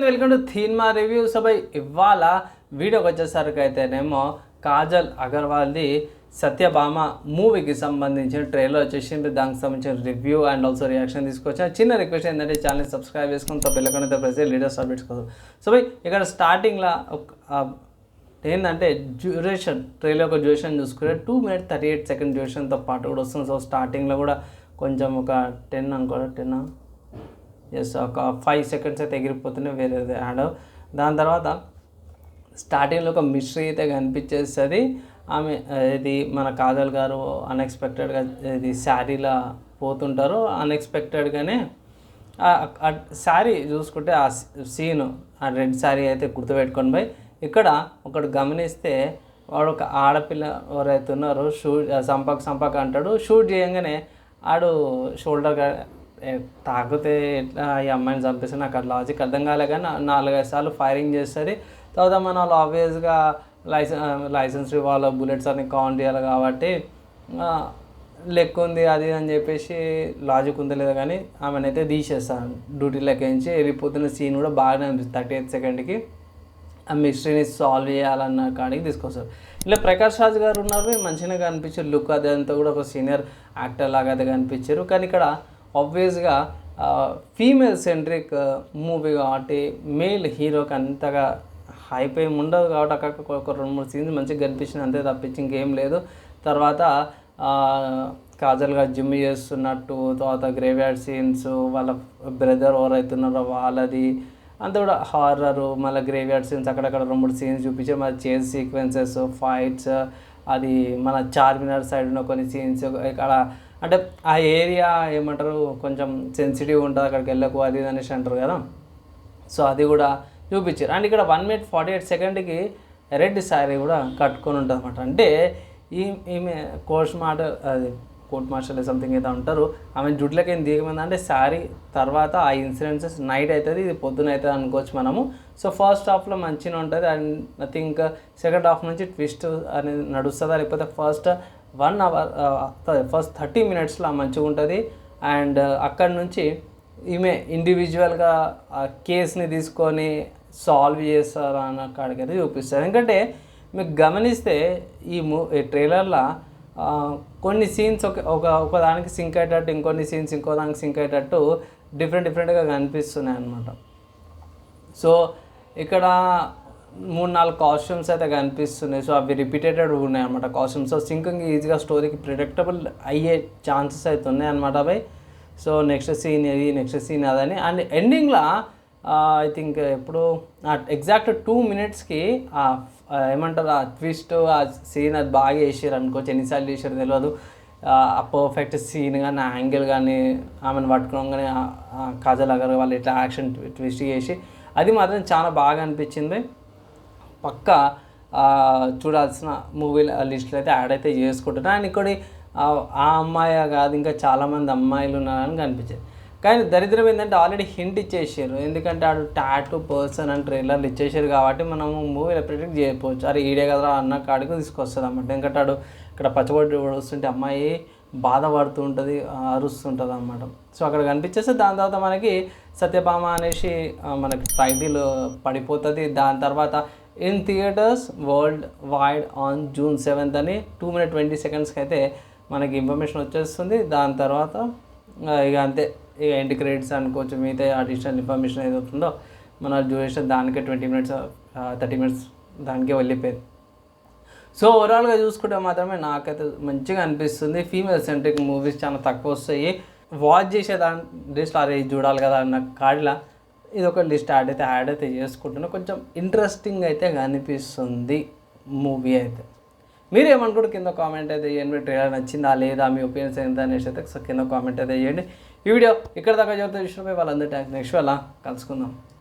Welcome to థీన్మా review సభై ఇవాళ వీడియోకి వచ్చేసరికి అయితేనేమో కాజల్ అగర్వాల్ది సత్యభామ మూవీకి సంబంధించిన ట్రైలర్ వచ్చేసింది. దానికి సంబంధించిన రివ్యూ అండ్ ఆల్సో రియాక్షన్ తీసుకొచ్చిన చిన్న రిక్వెస్ట్ ఏంటంటే ఛానల్ సబ్స్క్రైబ్ చేసుకుని తో బెల్లకొనితే ప్రెస్ లేటెస్ట్ అప్డేట్స్ కోసం సో బై ఇక్కడ స్టార్టింగ్లో ఏంటంటే డ్యూరేషన్ ట్రైలర్ యొక్క డ్యూరేషన్ చూసుకుంటే two minute thirty eight second డ్యూరేషన్తో పాటు కూడా వస్తుంది. సో స్టార్టింగ్లో కూడా కొంచెం ఒక టెన్ అనుకో టెన్ ఎస్ ఒక ఫైవ్ సెకండ్స్ అయితే ఎగిరిపోతున్నాయి వేరేది యాడ్ దాని తర్వాత స్టార్టింగ్లో ఒక మిస్టరీ అయితే కనిపించేస్తుంది. ఆమె ఇది మన కాజల్ గారు అన్ఎక్స్పెక్టెడ్గా ఇది శారీలా పోతుంటారు. అన్ఎక్స్పెక్టెడ్గానే శారీ చూసుకుంటే ఆ సీన్ ఆ రెడ్ శారీ అయితే గుర్తుపెట్టుకొని పోయి ఇక్కడ ఒకటి గమనిస్తే వాడు ఒక ఆడపిల్ల ఎవరైతే ఉన్నారో షూట్ సంపక్ సంపక్ అంటాడు. షూట్ చేయగానే ఆడు షోల్డర్ తాకితే ఎట్లా ఈ అమ్మాయిని చంపేస్తే నాకు ఆ లాజిక్ అర్థం కాలే కానీ నాలుగైదు సార్లు ఫైరింగ్ చేస్తుంది. తర్వాత మన వాళ్ళు ఆబ్వియస్గా లైసెన్స్ లైసెన్స్ వాళ్ళ బుల్లెట్స్ అన్ని కౌంట్ చేయాలి కాబట్టి లెక్క ఉంది అది అని చెప్పేసి లాజిక్ ఉందో లేదో కానీ ఆమెనైతే తీసేస్తాను. డ్యూటీలోకి నుంచి వెళ్ళిపోతున్న సీన్ కూడా బాగానే అనిపిస్తుంది థర్టీ ఎయిత్ సెకండ్కి ఆ మిస్టరీని సాల్వ్ చేయాలన్న కాడికి తీసుకొస్తారు. ఇలా ప్రకాష్ రాజ్ గారు ఉన్నారు మంచిగా కనిపించారు. లుక్ అదంతా కూడా ఒక సీనియర్ యాక్టర్ లాగా అయితే కనిపించారు. కానీ ఇక్కడ ఆబ్వియస్గా ఫీమేల్ సెంట్రిక్ మూవీ కాబట్టి మేల్ హీరోకి అంతగా హైప్ ఏమి ఉండదు కాబట్టి అక్కడ ఒక రెండు మూడు సీన్స్ మంచిగా కనిపించింది అంతే తప్పించి ఇంకేం లేదు. తర్వాత కాజల్గా కాజల్ గారు జిమ్ చేస్తున్నట్టు తర్వాత గ్రేవ్యార్డ్ సీన్స్ వాళ్ళ బ్రదర్ ఎవరైతున్నారో వాళ్ళది అంతా కూడా హారరు మళ్ళీ గ్రేవ్యార్డ్ సీన్స్ అక్కడక్కడ రెండు మూడు సీన్స్ చూపించారు. మళ్ళీ చేజ్ సీక్వెన్సెస్ ఫైట్స్ అది మన చార్మినార్ సైడ్ ఉన్న కొన్ని సీన్స్ ఇక్కడ అంటే ఆ ఏరియా ఏమంటారు కొంచెం సెన్సిటివ్ ఉంటుంది అక్కడికి వెళ్ళకు అది ఇది అనేసి అంటారు కదా. సో అది కూడా చూపించారు. అండ్ ఇక్కడ వన్ మినిట్ ఫార్టీ ఎయిట్ సెకండ్కి రెడ్ శారీ కూడా కట్టుకొని ఉంటుంది అనమాట అంటే ఈ ఈమె కోర్స్ మాట అది కోర్ట్ మార్షల్ సంథింగ్ ఏదో అంటారు. ఆమె జుట్లకి ఏం దిగమైంది అంటే శారీ తర్వాత ఆ ఇన్సిడెన్సెస్ నైట్ అవుతుంది ఇది పొద్దున అవుతుంది అనుకోవచ్చు మనము. సో ఫస్ట్ హాఫ్లో మంచిగా ఉంటుంది. And I think second half నుంచి ట్విస్ట్ అనేది నడుస్తుందా లేకపోతే first one hour first thirty మినిట్స్లో మంచిగా ఉంటుంది. అండ్ అక్కడి నుంచి ఈమె ఇండివిజువల్గా ఆ కేస్ని తీసుకొని సాల్వ్ చేస్తారు అన్న కాడికైతే చూపిస్తారు. ఎందుకంటే మీకు గమనిస్తే ఈ మూ ఈ ట్రైలర్లో కొన్ని సీన్స్ ఒక ఒక ఒకదానికి సింక్ అయ్యేటట్టు ఇంకొన్ని సీన్స్ ఇంకో దానికి సింక్ అయ్యేటట్టు డిఫరెంట్ డిఫరెంట్గా కనిపిస్తున్నాయి అన్నమాట సో ఇక్కడ మూడు నాలుగు కాస్ట్యూమ్స్ అయితే కనిపిస్తున్నాయి. సో అవి రిపీటెడ్ ఉన్నాయి అనమాట కాస్ట్యూమ్స్ సో సింకింగ్ ఈజీగా స్టోరీకి ప్రిడిక్టబుల్ అయ్యే ఛాన్సెస్ అయితే ఉన్నాయి అనమాట అవి. సో నెక్స్ట్ సీన్ ఇది నెక్స్ట్ సీన్ అదని. అండ్ ఎండింగ్లో ఐ థింక్ ఎప్పుడు ఎగ్జాక్ట్ టూ మినిట్స్కి ఏమంటారు ఆ ట్విస్ట్ ఆ సీన్ అది బాగా వేసారు అనుకోవచ్చు ఎన్నిసార్లు చేసారు తెలియదు ఆ పర్ఫెక్ట్ సీన్ కానీ ఆ యాంగిల్ కానీ ఆమెను పట్టుకోగానే కాజల్ అగర్ వాళ్ళు ఇట్లా యాక్షన్ ట్విస్ట్ చేసి అది మాత్రం చాలా బాగా అనిపించింది. పక్క చూడాల్సిన మూవీల లిస్ట్లో అయితే యాడ్ అయితే చేసుకుంటున్నాను అండ్ ఇక్కడ ఆ అమ్మాయి కాదు ఇంకా చాలామంది అమ్మాయిలు ఉన్నారని కనిపించేది. కానీ దరిద్రం ఏంటంటే ఆల్రెడీ హింట్ ఇచ్చేసారు. ఎందుకంటే ఆడు టాటూ పర్సన్ అని ట్రైలర్లు ఇచ్చేసారు కాబట్టి మనము మూవీలో ప్రిడిక్ట్ చేయకపోవచ్చు. అరే ఈడే కదా అన్న కాడికి తీసుకొస్తుంది అన్నమాట. ఎందుకంటే ఆడు ఇక్కడ పచ్చబడి వస్తుంటే అమ్మాయి బాధపడుతూ ఉంటుంది అరుస్తుంటుంది అనమాట సో అక్కడ కనిపించేస్తే దాని తర్వాత మనకి సత్యభామ అనేసి మనకి టైటిల్ పడిపోతుంది. దాని తర్వాత in theatres worldwide on June seventh అని టూ మినిట్ ట్వంటీ సెకండ్స్కి అయితే మనకి ఇన్ఫర్మేషన్ వచ్చేస్తుంది. దాని తర్వాత ఇక అంతే. ఇక ఎండ్ క్రెడిట్స్ అనుకోవచ్చు మిగతా అడిషనల్ ఇన్ఫర్మేషన్ ఏది అవుతుందో మన డ్యూరేషన్ దానికే ట్వంటీ మినిట్స్ థర్టీ మినిట్స్ దానికే వెళ్ళిపోయింది. సో ఓవరాల్గా చూసుకుంటే మాత్రమే నాకైతే మంచిగా అనిపిస్తుంది. ఫీమేల్ సెంట్రిక్ మూవీస్ చాలా తక్కువ వస్తాయి. వాచ్ చేసే దాని లిస్ట్ అరే చూడాలి కదా అన్న కాడిలా ఇది ఒక లిస్ట్ యాడ్ అయితే యాడ్ అయితే చేసుకుంటున్నా. కొంచెం ఇంట్రెస్టింగ్ అయితే కనిపిస్తుంది మూవీ అయితే. మీరు ఏమనుకుంటే కింద కామెంట్ అయితే చేయండి. ట్రైలర్ నచ్చిందా లేదా? మీ ఒపీనియన్స్ ఎంత అనేసి అయితే ఒకసారి కింద కామెంట్ అయితే చేయండి. ఈ వీడియో ఇక్కడ దాకా చదివితే విషయంపై వాళ్ళందరూ థ్యాంక్స్ నెక్స్ట్ వల్ల కలుసుకుందాం.